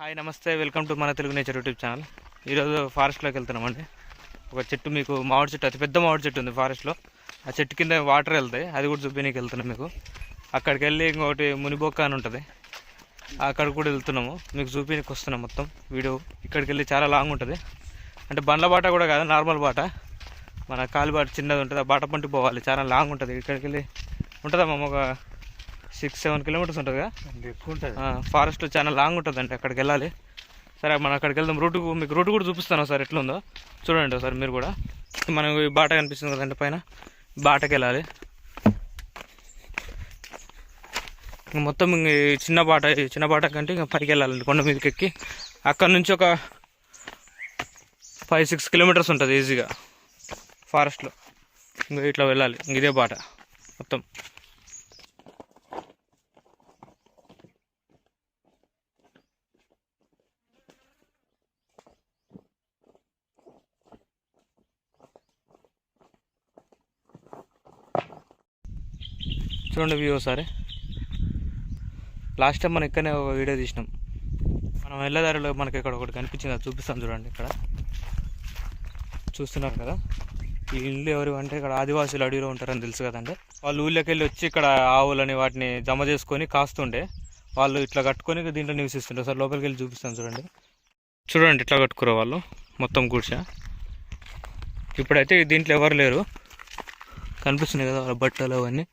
Hi నమస్తే. Welcome to మన Telugu nature YouTube channel. ఈరోజు ఫారెస్ట్లోకి వెళ్తున్నామండి. ఒక చెట్టు మీకు మామిడి చెట్టు అతి పెద్ద మామిడి చెట్టు ఉంది ఫారెస్ట్లో ఆ చెట్టు కింద వాటర్ వెళ్తాయి. అది కూడా చూపించడానికి వెళ్తున్నాం మీకు. అక్కడికి వెళ్ళి ఇంకొకటి మునిబొక్క అని ఉంటుంది. అక్కడ కూడా వెళ్తున్నాము. మీకు చూపించడానికి వస్తున్నాం మొత్తం వీడియో. ఇక్కడికి వెళ్ళి చాలా లాంగ్ ఉంటుంది. అంటే బండ్ల బాట కూడా కాదు నార్మల్ బాట. మన కాలు బాట చిన్నది ఉంటుంది. ఆ బాట పంటి పోవాలి. చాలా లాంగ్ ఉంటుంది. ఇక్కడికి వెళ్ళి ఉంటుందమ్మ ఒక సిక్స్ సెవెన్ కిలోమీటర్స్ ఉంటుందిగా? ఎక్కువ ఉంటుంది ఫారెస్ట్ చాలా లాంగ్ ఉంటుందండి అక్కడికి వెళ్ళాలి. సరే మనం అక్కడికి వెళ్దాం. రూట్ మీకు రూట్ కూడా చూపిస్తాను సార్ ఎట్లా ఉందో చూడండి ఒకసారి మీరు కూడా. మనకు ఈ బాట కనిపిస్తుంది కదండి పైన. బాటకి వెళ్ళాలి. ఇంక మొత్తం ఇంక ఈ చిన్న బాట చిన్న బాట కంటే ఇంకా పైకి వెళ్ళాలండి కొండ మీదకి ఎక్కి. అక్కడ నుంచి ఒక ఫైవ్ సిక్స్ కిలోమీటర్స్ ఉంటుంది ఈజీగా. ఫారెస్ట్లో. ఇంకా ఇట్లా వెళ్ళాలి. ఇంక ఇదే బాట. మొత్తం. చూడండి వ్యూ ఒకసారి. లాస్ట్ టైం మనం ఇక్కడనే ఒక వీడియో తీసినాం. మనం వెళ్ళేదారిలో మనకి ఇక్కడ ఒకటి కనిపించింది అది చూపిస్తాను చూడండి ఇక్కడ. చూస్తున్నారు కదా? ఈ ఇల్లు ఎవరు అంటే ఇక్కడ ఆదివాసులు అడవిలో ఉంటారని తెలుసు కదండి. వాళ్ళు ఊళ్ళోకి వెళ్ళి వచ్చి ఇక్కడ ఆవులని వాటిని జమ చేసుకొని కాస్తుండే. వాళ్ళు ఇట్లా కట్టుకొని దీంట్లో నివసిస్తుండే. సార్ లోపలికి వెళ్ళి చూపిస్తాను చూడండి. చూడండి ఇట్లా కట్టుకురా వాళ్ళు. మొత్తం గుడిసె. ఇప్పుడైతే దీంట్లో ఎవరు లేరు. కనిపిస్తున్నాయి కదా వాళ్ళ బట్టలు అవన్నీ.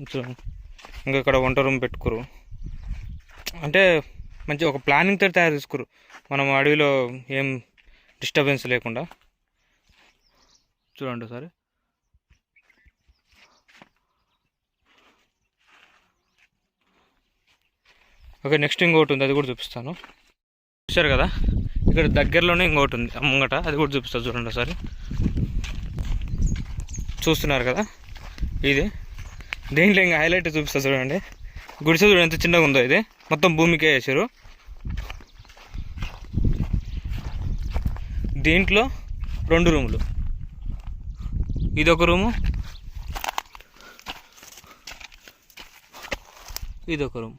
ఇంకా ఇక్కడ వంట రూమ్ పెట్టుకోరు. అంటే మంచి ఒక ప్లానింగ్తో తయారు చేసుకోరు. మనం అడవిలో ఏం డిస్టర్బెన్స్ లేకుండా. చూడండి ఒకసారి. ఓకే నెక్స్ట్ ఇంకోటి ఉంది అది కూడా చూపిస్తాను. చూశారు కదా? ఇక్కడ దగ్గరలోనే ఇంకోటి ఉంది ముంగట అది కూడా చూపిస్తాను చూడండి ఒకసారి. చూస్తున్నారు కదా? ఇది. దీంట్లో ఇంకా హైలైట్ చూపిస్తా చూడండి. గుడిసె చూడండి ఎంత చిన్నగా ఉందో ఇది. మొత్తం భూమికే వేసారు. దీంట్లో రెండు రూములు. ఇదొక రూము. ఇదొక రూమ్.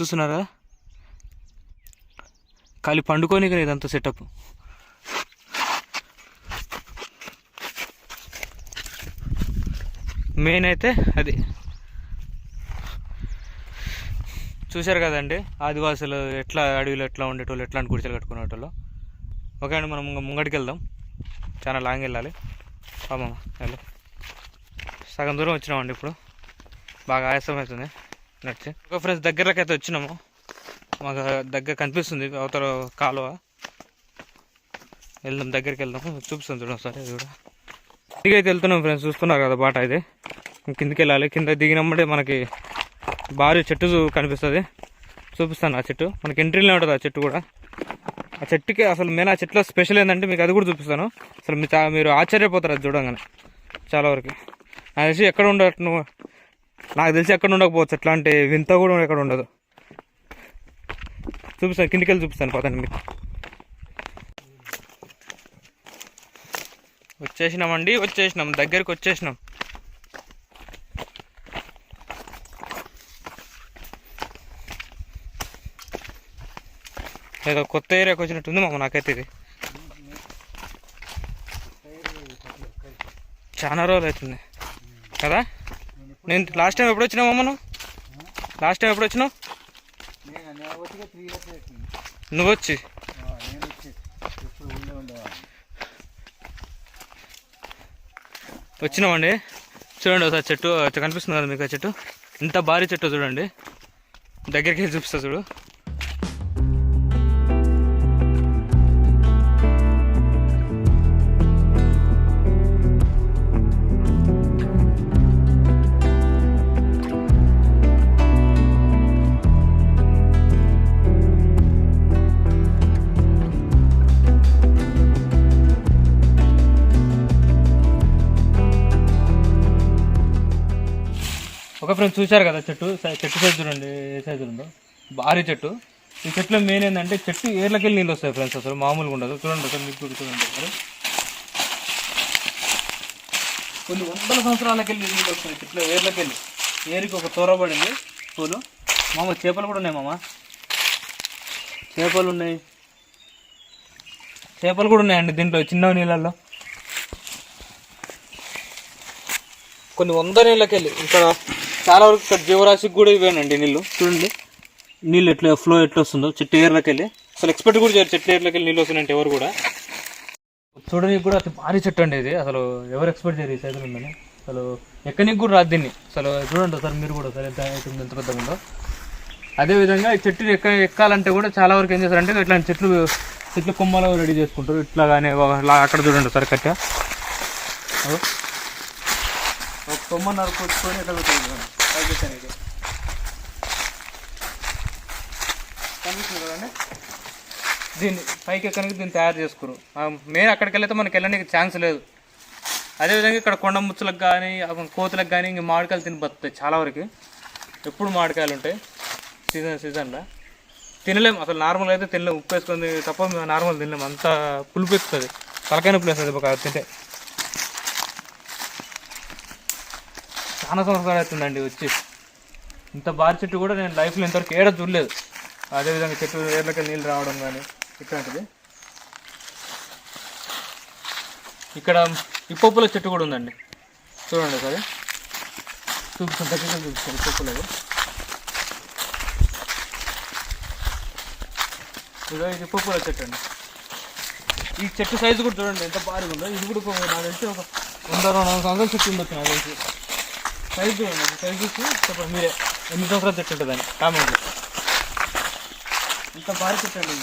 చూస్తున్నారా? ఖాళీ పండుకోనికనే ఇదంతా సెటప్ మెయిన్ అయితే అది. చూశారు కదండి? ఆదివాసులు ఎట్లా అడవిలో ఎట్లా ఉండేటోళ్ళు ఎట్లాంటి గుడిసెలు కట్టుకునేటోళ్ళు. ఓకే అండి మనం ఇంకా ముంగడికి వెళ్దాం. చాలా లాంగ్ వెళ్ళాలి. పాపమ్మ వెళ్ళు. సగం దూరం వచ్చినామండి ఇప్పుడు. బాగా ఆయాసం అవుతుంది. నడిచి. ఒక ఫ్రెండ్స్ దగ్గరకి అయితే వచ్చినాము. మాకు దగ్గర కనిపిస్తుంది అవతల కాలువ. వెళ్దాం దగ్గరికి వెళ్దాం. చూపిస్తుంది చూడండి సరే అది కూడా. కిందికి అయితే వెళ్తున్నాం ఫ్రెండ్స్ చూస్తున్నారు కదా బాట ఇది కిందికి వెళ్ళాలి. కింద దిగినప్పుడే మనకి భారీ చెట్టు చూ- కనిపిస్తుంది. చూపిస్తాను ఆ చెట్టు. మనకి ఎంట్రీలో ఉంటుంది ఆ చెట్టు కూడా. ఆ చెట్టుకి అసలు మెయిన్ ఆ చెట్టులో స్పెషల్ ఏంటంటే మీకు అది కూడా చూపిస్తాను. అసలు మీ మీరు ఆశ్చర్యపోతారు అది చూడంగానే చాలా వరకు. నాకు తెలిసి ఎక్కడ ఉండదు నువ్వు? నాకు తెలిసి ఎక్కడ ఉండకపోవచ్చు. అట్లాంటి వింత కూడా ఎక్కడ ఉండదు. చూపిస్తాను కిందికి వెళ్ళి చూపిస్తాను పదండి మీకు. వచ్చేసినామండి వచ్చేసినాం. దగ్గరికి వచ్చేసినాం. ఏదో కొత్త ఏరియాకి వచ్చినట్టుంది మామ నాకైతే ఇది. చాలా రోజులు అవుతుంది. కదా? నేను లాస్ట్ టైం ఎప్పుడు వచ్చినావు అమ్మ నువ్వు? లాస్ట్ టైం ఎప్పుడు వచ్చినావు? నువ్వు వచ్చి నేను వచ్చి ఇప్పుడు ఊళ్ళో ఉండేవాడిని వచ్చినామండి. చూడండి ఒకసారి చెట్టు కనిపిస్తుంది కదా మీకు ఆ చెట్టు? ఇంత భారీ చెట్టు చూడండి. దగ్గరికి చూపిస్తా చూడు. ఫ్రెండ్స్ చూశారు కదా చెట్టు? చెట్టు సైజు చూడండి ఏ సైజు ఉందో. భారీ చెట్టు. ఈ చెట్లో మెయిన్ ఏంటంటే చెట్టు ఏర్లకి వెళ్ళి నీళ్ళు వస్తాయి ఫ్రెండ్స్ అసలు. మామూలుగా ఉండదు. చూడండి అసలు మీకు చూడండి కొన్ని వందల సంవత్సరాలకి వెళ్ళి నీళ్ళు వస్తున్నాయి చెట్లు ఏర్లకి వెళ్ళి ఏరికి ఒక తోరబడింది పూలు. మామ చేపలు కూడా ఉన్నాయి మామ. చేపలు ఉన్నాయి. చేపలు కూడా ఉన్నాయండి దీంట్లో చిన్న నీళ్ళల్లో. కొన్ని వంద నీళ్ళకెళ్ళి ఇక్కడ చాలా వరకు ఇక్కడ జీవరాశికి కూడా ఇవేనండి నీళ్ళు. చూడండి. నీళ్ళు ఎట్లా ఫ్లో ఎట్లా వస్తుందో చెట్టు ఏర్లకి వెళ్ళి అసలు ఎక్స్పెక్ట్ కూడా చేయరు చెట్టు ఏర్లకి వెళ్ళి నీళ్ళు వస్తున్నాయంటే ఎవరు కూడా. చూడడానికి కూడా అతి భారీ చెట్టు అండి ఇది. అసలు ఎవరు ఎక్స్పెక్ట్ చేయరు ఈ సైజులో ఉందని అసలు ఎక్కడికి కూడా రాదు దీన్ని. అసలు చూడండి సార్ మీరు కూడా సార్ ఎంత height ఎంత పెద్దగా ఉందో. అదేవిధంగా ఈ చెట్టు ఎక్క ఎక్కాలంటే కూడా చాలా వరకు ఏం చేస్తారంటే ఇట్లాంటి చెట్లు చెట్లు కొమ్మలు రెడీ చేసుకుంటారు. ఇట్లా కానీ అక్కడ చూడండి సార్ కట్ట కొమ్మ నరుకొచ్చుకొని ఎట్లా పెట్టారు చూడండి. పైకి కనిపిస్తుంది కదండి? దీన్ని పైకి ఎక్కడానికి దీన్ని తయారు చేసుకురు. మెయిన్ అక్కడికి వెళ్తే మనకి వెళ్ళడానికి ఛాన్స్ లేదు. అదేవిధంగా ఇక్కడ కొండ ముచ్చులకు కానీ కోతులకు కానీ ఇంక మామిడికాయలు తిని బతుతాయి చాలా వరకు. ఎప్పుడు మామిడికాయలు ఉంటాయి? సీజన్ సీజన్లో. తినలేం. అసలు నార్మల్ అయితే తినలేము ఉప్పు వేసుకుంది తప్ప మేము నార్మల్ తినలేం. అంత పులుపు ఎక్కుతుంది తలకాయ నొప్పి వేస్తుంది. ఒక తింటే చాలా సంవత్సరాలు అవుతుందండి వచ్చి. ఇంత బారి చెట్టు కూడా నేను లైఫ్లో ఇంతవరకు ఏడ చూడలేదు. అదేవిధంగా చెట్టు ఏర్లకి నీళ్ళు రావడం కానీ ఇట్లాంటిది ఇక్కడ ఇప్పప్పుల చెట్టు కూడా ఉందండి. చూడండి సరే చూపిస్తాను దగ్గర చూపిస్తాను ఇప్పప్పులది ఇదో ఇది ఇప్పప్పుల చెట్టు అండి. ఈ చెట్టు సైజు కూడా చూడండి ఎంత భారీగా ఉందో. ఇది కూడా ఒక నాకు తెలిసి ఒక వంద రెండు వందల సంవత్సరాల చెట్టు ఉండొచ్చు నాకు తెలిసి. సైజ్ చూడండి సైజ్ చూసి చెప్పండి మీరే ఎన్ని సంవత్సరాలు చెట్టు ఉంటుందని కామెంట్ ఇంత భారీ చెట్టు అండి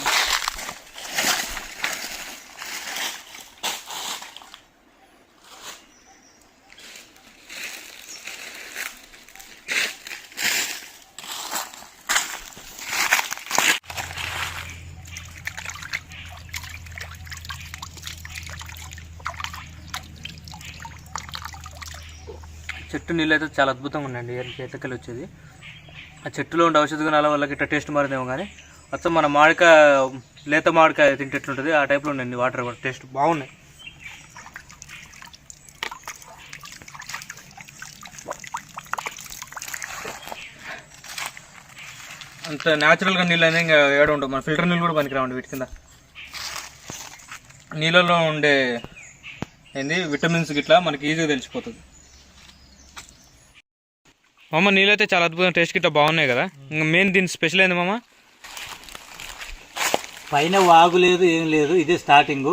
చెట్టు నీళ్ళు అయితే చాలా అద్భుతంగా ఉండండి చేతకెళ్ళి వచ్చేది. ఆ చెట్టులో ఉండే ఔషధ గుణాల వల్ల ఇట్లా టేస్ట్ మారిందేమో కానీ మొత్తం మన మామిడికాయ లేత మామిడికాయ తింటే ఎట్లుంటుంది ఆ టైప్లో ఉండండి వాటర్ కూడా. టేస్ట్ బాగున్నాయి. అంత న్యాచురల్గా నీళ్ళు అనేది ఇంకా ఏడ ఉండవు. మన ఫిల్టర్ నీళ్ళు కూడా పనికిరావండి వీటి కింద. నీళ్ళలో ఉండే ఏంది విటమిన్స్ గిట్లా మనకి ఈజీగా తెలిసిపోతుంది. మామ నీళ్ళు అయితే చాలా అద్భుతం టేస్ట్ గిట్లా బాగున్నాయి కదా. ఇంకా మెయిన్ దీని స్పెషల్ ఏంది మామ? పైన వాగు లేదు ఏం లేదు ఇదే స్టార్టింగ్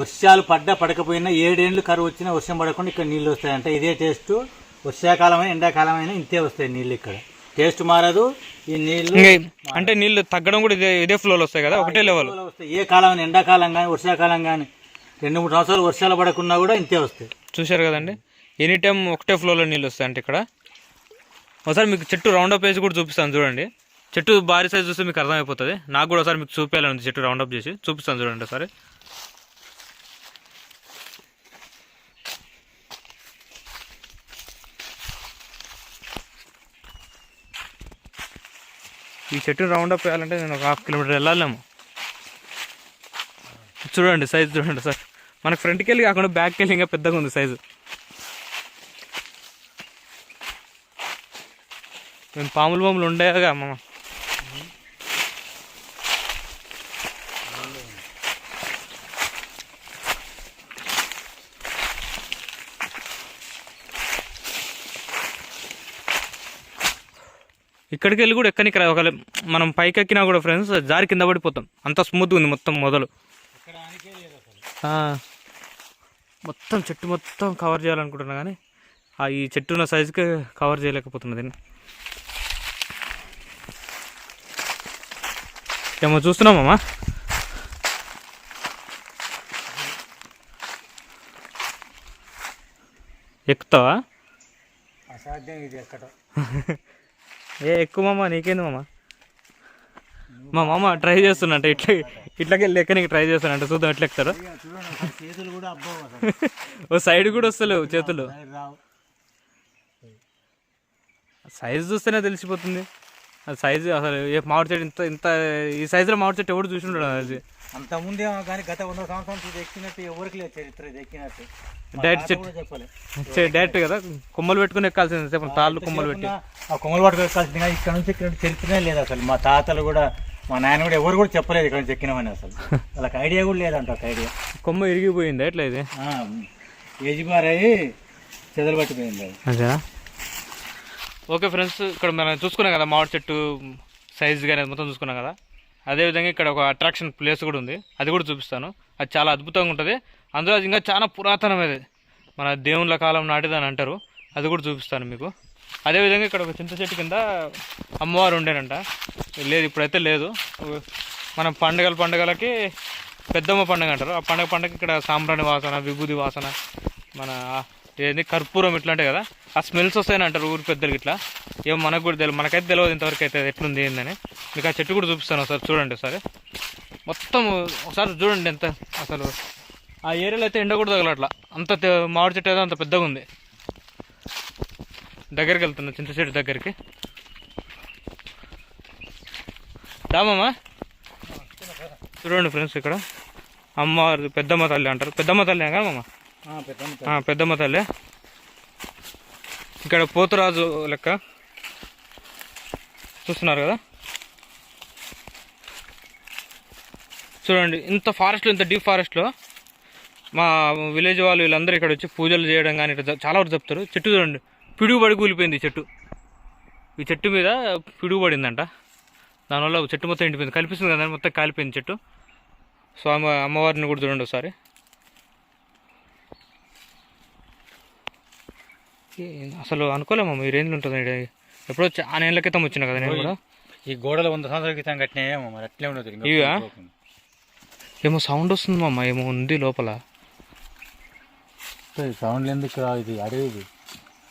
వర్షాలు పడ్డా పడకపోయినా ఏడేండ్లు కరువు వచ్చినా వర్షం పడకుండా ఇక్కడ నీళ్ళు వస్తాయంట. ఇదే టేస్ట్ వర్షాకాలమైన ఎండాకాలమైన ఇంతే వస్తాయి నీళ్ళు ఇక్కడ. టేస్ట్ మారదు ఈ ఇంకా అంటే నీళ్ళు తగ్గడం కూడా ఇదే ఇదే ఫ్లోలో వస్తాయి కదా ఒకటే లెవెల్ వస్తాయి. ఏ కాలం ఎండాకాలం కానీ వర్షాకాలం కానీ రెండు మూడు సంవత్సరాలు వర్షాలు పడకుండా కూడా ఇంతే వస్తాయి. చూశారు కదండి? ఎనీ టైం ఒకటే ఫ్లోలో నీళ్ళు వస్తాయి అంటే ఇక్కడ. ఒకసారి మీకు చెట్టు రౌండ్ అప్ వేసి కూడా చూపిస్తాను చూడండి. చెట్టు భారీ సైజ్ చూస్తే మీకు అర్థమైపోతుంది. నాకు కూడా ఒకసారి మీకు చూపించాలని చెట్టు రౌండ్ అప్ చేసి. చూపిస్తాను చూడండి ఒకసారి. ఈ చెట్టు రౌండ్ అప్ వేయాలంటే నేను ఒక హాఫ్ కిలోమీటర్ వెళ్ళాలేమో. చూడండి సైజ్ చూడండి సార్ మనకు ఫ్రంట్కి వెళ్ళి కాకుండా బ్యాక్కి వెళ్ళి ఇంకా పెద్దగా ఉంది సైజు మేము పాములు బొమ్మలు ఉండేగా అమ్మ ఇక్కడికి వెళ్ళి కూడా ఎక్కడికి రా మనం పైకి ఎక్కినా కూడా ఫ్రెండ్స్ జారి కింద పడిపోతాం. అంత స్మూత్గా ఉంది మొత్తం మొదలు. మొత్తం చెట్టు మొత్తం కవర్ చేయాలనుకుంటున్నా కానీ ఆ ఈ చెట్టు ఉన్న సైజుకి కవర్ చేయలేకపోతున్నా దీన్ని. ఏమో చూస్తున్నామమ్మా ఎక్కుతావా? అసాధ్యం ఇది ఎక్కడ? ఏ ఎక్కువ మామ నీకేంది మామ? మా మామ ట్రై చేస్తున్నట్ట ఇట్లా ఇట్లకి వెళ్ళి ఎక్కనికి ట్రై చేస్తున్నట్ట చూద్దాం ఎట్లా అసలు. ఓ సైడ్ కూడా వస్తలేవు చేతులు. సైజ్ చూస్తేనే తెలిసిపోతుంది. అది సైజు అసలు ఏ మామిడి చెట్టు ఇంత ఇంత ఈ సైజులో మామిడి చెట్టు ఎవరు చూసి ఉండడు అది? అంత ముందేమో కానీ గత వంద ఇది ఎక్కినట్టు ఎవరికి లేదు చరిత్ర ఇది ఎక్కినట్టు. డైరెక్ట్ చెట్టు డైరెక్ట్ కదా? కొమ్మలు పెట్టుకుని ఎక్కాల్సింది సేపు తాళ్ళు కొమ్మలు పెట్టి. ఆ కొమ్మలు పట్టుకు ఎక్కాల్సింది కానీ ఇక్కడ నుంచి ఇక్కడ చరిత్రనే లేదు అసలు. మా తాతలు కూడా మా నాయన కూడా ఎవరు కూడా చెప్పలేదు ఇక్కడ నుంచి ఎక్కినామని అసలు. వాళ్ళకి ఐడియా కూడా లేదంట ఒక ఐడియా కొమ్మ ఇరిగిపోయింది? ఎట్లా ఇది? ఏజ్ బార్ అయ్యి చెదలు పట్టిపోయింది అది. ఓకే ఫ్రెండ్స్ ఇక్కడ మనం చూసుకున్నాం కదా మామిడి చెట్టు సైజ్ కానీ మొత్తం చూసుకున్నాం కదా. అదేవిధంగా ఇక్కడ ఒక అట్రాక్షన్ ప్లేస్ కూడా ఉంది. అది కూడా చూపిస్తాను. అది చాలా అద్భుతంగా ఉంటుంది. అందులో అది ఇంకా చాలా పురాతనమైనది. మన దేవుళ్ళ కాలం నాటిదని అంటారు. అది కూడా చూపిస్తాను మీకు. అదేవిధంగా ఇక్కడ ఒక చింత చెట్టు కింద అమ్మవారు ఉండేనంట. లేదు ఇప్పుడైతే లేదు. మనం పండుగల పండుగలకి పెద్దమ్మ పండుగ అంటారు. ఆ పండుగ పండుగ ఇక్కడ సాంబ్రాణి వాసన విభూది వాసన మన ఏంది కర్పూరం ఇట్లాంటివి కదా. ఆ స్మెల్స్ వస్తాయని అంటారు ఊరి పెద్దలకి ఇట్లా ఏమో మనకు కూడా తెలియదు మనకైతే తెలియదు ఇంతవరకు అయితే ఎట్లుంది ఏందని. మీకు ఆ చెట్టు కూడా చూపిస్తాను ఒకసారి చూడండి ఒకసారి. మొత్తం ఒకసారి చూడండి ఎంత అసలు. ఆ ఏరియాలో అయితే ఎండ కూడా తగలట్లా. అంత మామిడి చెట్టు ఏదో అంత పెద్దగా ఉంది. దగ్గరికి వెళ్తున్నా చింత చెట్టు దగ్గరికి. దామమ్మా చూడండి ఫ్రెండ్స్ ఇక్కడ. అమ్మవారి పెద్దమ్మ తల్లి అంటారు. పెద్దమ్మ తల్లి. కదా మామ పెద్దమ్మ తల్లి. ఇక్కడ పోతురాజు లెక్క. చూస్తున్నారు కదా? చూడండి ఇంత ఫారెస్ట్లో ఇంత డీప్ ఫారెస్ట్లో మా విలేజ్ వాళ్ళు వీళ్ళందరూ ఇక్కడ వచ్చి పూజలు చేయడం కానీ ఇట్లా చాలా వరకు చెప్తారు. చెట్టు చూడండి పిడుగుబడి కూలిపోయింది ఈ చెట్టు. ఈ చెట్టు మీద పిడుగుబడిందంట. దానివల్ల చెట్టు మొత్తం ఎండిపోయింది. కనిపిస్తుంది కదా మొత్తం కాలిపోయింది చెట్టు. స్వామి అమ్మవారిని కూడా చూడండి ఒకసారి. అసలు అనుకోలేమా ఈ రేంజ్లో ఉంటుంది. ఎప్పుడో చాలా ఏళ్ళ క్రితం వచ్చిన కదా నేను కూడా. ఈ గోడలు వంద సంవత్సరాల క్రితం కట్టినాయేమో మరి అట్లే ఉండదు ఇవా? ఏమో సౌండ్ వస్తుంది మామ ఏమో ఉంది లోపల. ఈ సౌండ్లు ఎందుకు ఇది? అడవి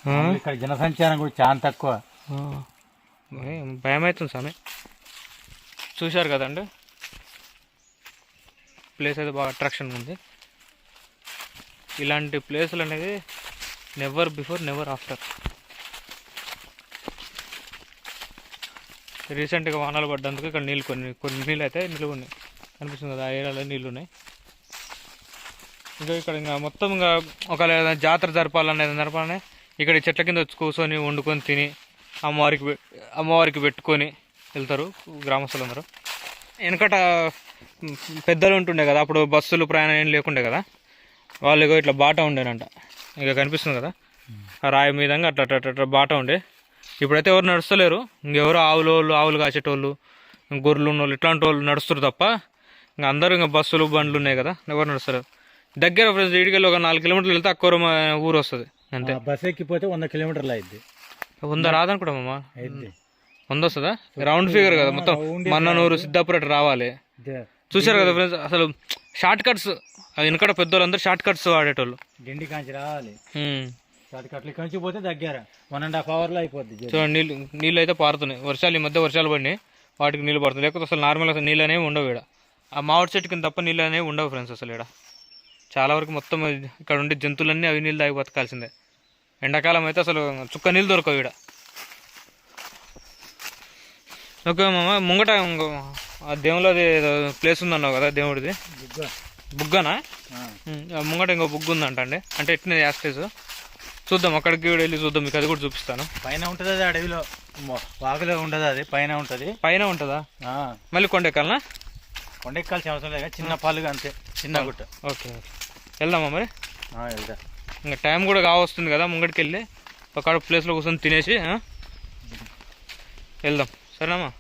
ఆ? ఇక్కడ జనసంచారం కూడా చాలా తక్కువ. ఆ. భయం అవుతుంది స్వామి. చూశారు కదండి? ప్లేస్ అయితే బాగా అట్రాక్షన్ ఉంది. ఇలాంటి ప్లేసులు అనేది నెవర్ బిఫోర్ నెవర్ ఆఫ్టర్ రీసెంట్గా వానాలు పడ్డందుకు ఇక్కడ నీళ్ళు కొన్ని కొన్ని నీళ్ళు అయితే నిలువ ఉన్నాయి. కనిపిస్తుంది కదా ఆ ఏరియాలో నీళ్ళు ఉన్నాయి. ఇంకా ఇక్కడ ఇంకా మొత్తం ఇంకా ఒకవేళ ఏదైనా జాతర జరపాలన్నా ఏదైనా ఇక్కడ చెట్ల కింద వచ్చి కూర్చొని వండుకొని తిని అమ్మవారికి అమ్మవారికి పెట్టుకొని వెళ్తారు గ్రామస్తులందరూ వెనకట పెద్దలు ఉంటుండే కదా అప్పుడు బస్సులు ప్రయాణం ఏం లేకుండే కదా వాళ్ళు ఇట్లా బాట ఉండేనంట. ఇక కనిపిస్తుంది కదా. ఆ రాయి మీదంగా అట్లా అట్లా అట్లా బాట ఉండే. ఇప్పుడైతే ఎవరు నడుస్తలేరు. ఇంకెవరు ఆవులు వాళ్ళు ఆవులు కాసేటోళ్ళు గొర్రెలు ఉన్నోళ్ళు ఇట్లాంటి వాళ్ళు నడుస్తారు తప్ప ఇంకా అందరూ ఇంకా బస్సులు బండ్లు ఉన్నాయి కదా. ఎవరు నడుస్తలేరు. దగ్గర ఫ్రెండ్స్ ఇడికెళ్ళి ఒక నాలుగు కిలోమీటర్లు వెళ్తే అక్కూర ఊరు వస్తుంది. అంతే. బస్ ఎక్కిపోతే వంద కిలోమీటర్లు అయింది వంద రాదనుకోవమ్మా అయింది వంద వస్తుందా? రౌండ్ ఫిగర్ కదా మొత్తం. మన్ననూరు సిద్ధాపురం రావాలి. చూశారు కదా ఫ్రెండ్స్ అసలు షార్ట్ కట్స్ వెనకడ పెద్దోళ్ళందరూ షార్ట్ కట్స్ వాడేటోళ్ళు. డిండి కాంచి రావాలి. షార్ట్ కట్లు నుంచి పోతే దగ్గర వన్ అండ్ హాఫ్ అవర్లో అయిపోద్ది. చూడండి నీళ్ళు నీళ్ళు అయితే పారుతున్నాయి. వర్షాలు ఈ మధ్య వర్షాలు పడినాయి. వాటికి నీళ్ళు పడుతుంది లేకపోతే అసలు నార్మల్ అసలు నీళ్ళు అనేవి ఉండవు ఇక్కడ ఆ మామిడి చెట్టు కింద తప్ప నీళ్ళు అనేవి ఉండవు ఫ్రెండ్స్ అసలు ఇక్కడ చాలా వరకు మొత్తం ఇక్కడ ఉండే జంతువులన్నీ అవి నీళ్ళు తాగి బతకాల్సిందే. ఎండాకాలం అయితే అసలు చుక్క నీళ్ళు దొరకవు ఇక్కడ ఓకే మామ ముంగట ఆ దేవుళ్ళది ప్లేస్ ఉందన్నావు కదా దేవుడిది. బుగ్గనా? ముంగట ఇంకో బుగ్గు ఉందంట అండి అంటే ఎట్టినది యాస్టేజ్ చూద్దాం అక్కడికి కూడా వెళ్ళి చూద్దాం మీకు అది కూడా చూపిస్తాను. పైన ఉంటుంది అది అడవిలో. వాగులో ఉండదు అది పైన ఉంటుంది. పైన ఉంటుందా? మళ్ళీ కొండ ఎక్కాలనా కొండ ఎక్కాల్సిన అవసరం లేదు చిన్న పాలుగా అంతే చిన్న గుట్ట. Okay okay. వెళ్దామా మరి? వెళ్దా. ఇంకా టైం కూడా కావస్తుంది కదా ముంగడికి వెళ్ళి ఒక ప్లేస్లో కూర్చొని తినేసి? వెళ్దాం. సరేనమ్మా.